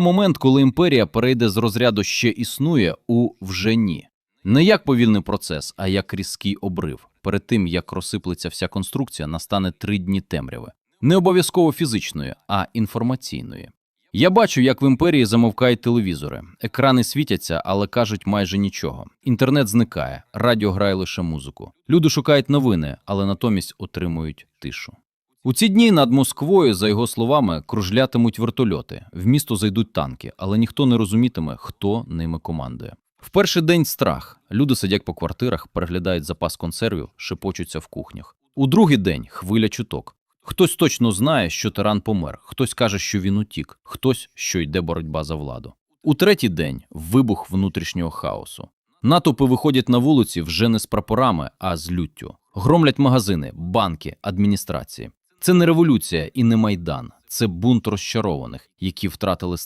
момент, коли імперія перейде з розряду ще існує у вже ні. Не як повільний процес, а як різкий обрив. Перед тим як розсиплеться вся конструкція, настане три дні темряви. Не обов'язково фізичної, а інформаційної. Я бачу, як в імперії замовкають телевізори. Екрани світяться, але кажуть майже нічого. Інтернет зникає, радіо грає лише музику. Люди шукають новини, але натомість отримують тишу. У ці дні над Москвою, за його словами, кружлятимуть вертольоти. В місто зайдуть танки, але ніхто не розумітиме, хто ними командує. В перший день страх. Люди сидять по квартирах, переглядають запас консервів, шепочуться в кухнях. У другий день хвиля чуток. Хтось точно знає, що тиран помер, хтось каже, що він утік, хтось, що йде боротьба за владу. У третій день вибух внутрішнього хаосу. Натовпи виходять на вулиці вже не з прапорами, а з люттю. Громлять магазини, банки, адміністрації. Це не революція і не майдан, це бунт розчарованих, які втратили